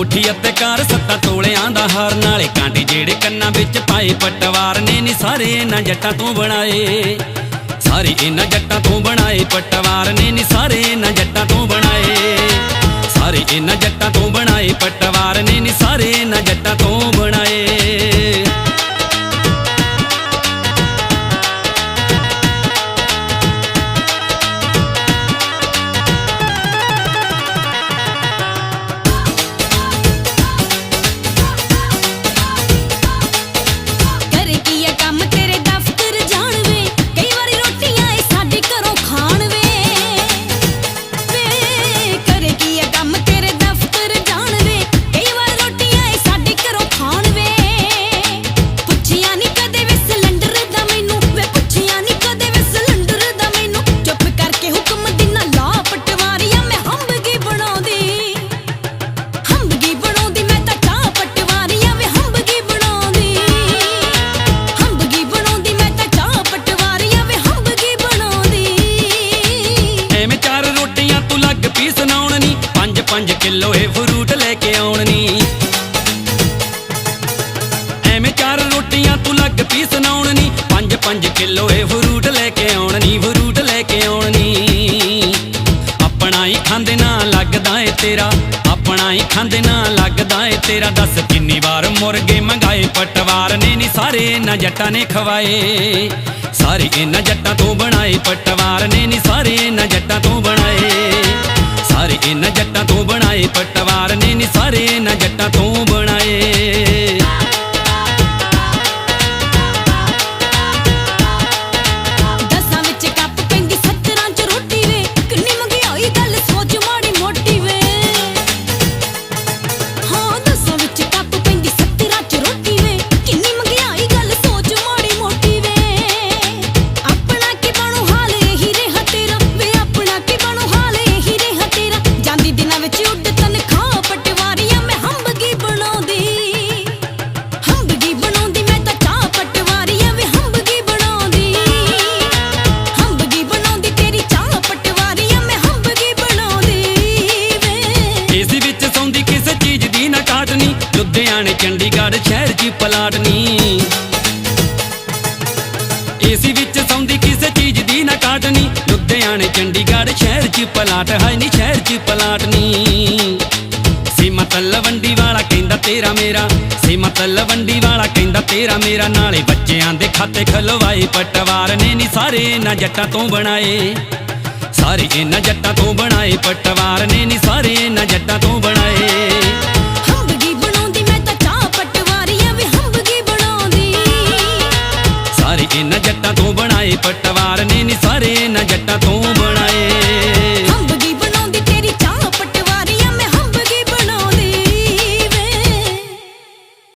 ਕੋਠੀ ਅਤੇ ਕਾਰ ਸੱਤਾ ਤੋਲਿਆਂ ਦਾ ਹਾਰ। ਨਾਲੇ ਕਾਂਟੇ ਜਿਹੜੇ ਕੰਨਾਂ ਵਿੱਚ ਪਾਏ, ਪਟਵਾਰ ਨੇ ਨੀ ਸਾਰੇ ਇਹਨਾਂ ਜੱਟਾਂ ਤੋਂ ਬਣਾਏ। ਸਾਰੇ ਇਹਨਾਂ ਜੱਟਾਂ ਤੋਂ ਬਣਾਏ, ਪਟਵਾਰ ਨੇ ਨੀ ਸਾਰੇ ਇਹਨਾਂ ਜੱਟਾਂ ਤੋਂ ਬਣਾਏ। ਸਾਰੇ ਇਹਨਾਂ ਜੱਟਾਂ ਤੋਂ ਬਣਾਏ, ਪਟਵਾਰ ਨੇ ਨੀ ਤੂੰ ਸੁਣਾਉਣ। ਨੀ ਪੰਜ ਪੰਜ ਕਿਲੋ ਇਹ ਫਰੂਟ ਲੈ ਕੇ ਆਉਣ। ਨੀ ਐਵੇਂ ਚਾਰ ਰੋਟੀਆਂ ਤੂੰ ਲੱਗ ਪੀ ਸੁਣਾਉਣ। ਨੀ ਪੰਜ ਪੰਜ ਕਿਲੋ ਇਹ ਫਰੂਟ ਲੈ ਕੇ ਆਉਣ ਨੀ ਫਰੂਟ ਲੈ ਕੇ ਆਉਣ। ਨੀ ਆਪਣਾ ਹੀ ਖਾਂਦੇ ਨਾ ਲੱਗਦਾ ਏ ਤੇਰਾ, ਆਪਣਾ ਹੀ ਖਾਂਦੇ ਨਾ ਲੱਗਦਾ ਏ ਤੇਰਾ। ਦੱਸ ਕਿੰਨੀ ਵਾਰ ਮੁਰਗੇ ਮੰਗਾਏ, ਪਟਵਾਰ ਨੇ ਨੀ ਸਾਰੇ ਇਹਨਾਂ ਜੱਟਾਂ ਨੇ ਖਵਾਏ। ਸਾਰੇ ਇਹਨਾਂ ਜੱਟਾਂ ਤੋਂ ਬਣਾਏ, ਪਟਵਾਰ ਨੇ ਨੀ ਸਾਰੇ ਇਹਨਾਂ ਜੱਟਾਂ ਤੋਂ ਬਣਾਏ। ਇਹਨਾਂ ਜੱਟਾਂ ਤੋਂ ਬਣਾਏ ਪਟਵਾਰ ਨੇ ਨੀ ਸਾਰੇ ਇਹਨਾਂ ਜੱਟਾਂ ਤੋਂ। ਸ਼ਹਿਰ ਏਸੀ ਵਿੱਚ ਸੌਂਦੀ ਕਿਸੇ ਚੀਜ਼ ਦੀ ਨਾ ਕਾਟਨੀ। ਲੁਧਿਆਣੇ, ਚੰਡੀਗੜ੍ਹ ਸ਼ਹਿਰ 'ਚ ਪਲਾਟ ਹੈ ਨਹੀਂ ਸ਼ਹਿਰ 'ਚ ਪਲਾਟ ਸੀਮਾ ਤਲਵੰਡੀ ਵਾਲਾ ਕਹਿੰਦਾ ਤੇਰਾ ਮੇਰਾ। ਸੀਮਾ ਤਲਵੰਡੀ ਵਾਲਾ ਕਹਿੰਦਾ ਤੇਰਾ ਮੇਰਾ। ਨਾਲੇ ਬੱਚਿਆਂ ਦੇ ਖਾਤੇ ਖਲਵਾਏ ਪਟਵਾਰ ਨੇ ਨਹੀਂ ਸਾਰੇ ਇਹਨਾਂ ਜੱਟਾਂ ਤੋਂ ਬਣਾਏ। ਸਾਰੇ ਇਹਨਾਂ ਜੱਟਾਂ ਤੋਂ ਬਣਾਏ ਪਟਵਾਰ ਨੇ ਨਹੀਂ ਸਾਰੇ ਇਹਨਾਂ ਜੱਟਾਂ ਤੋਂ ਬਣਾਏ।